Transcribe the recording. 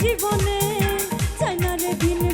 জীবনে চাই না রে দিনে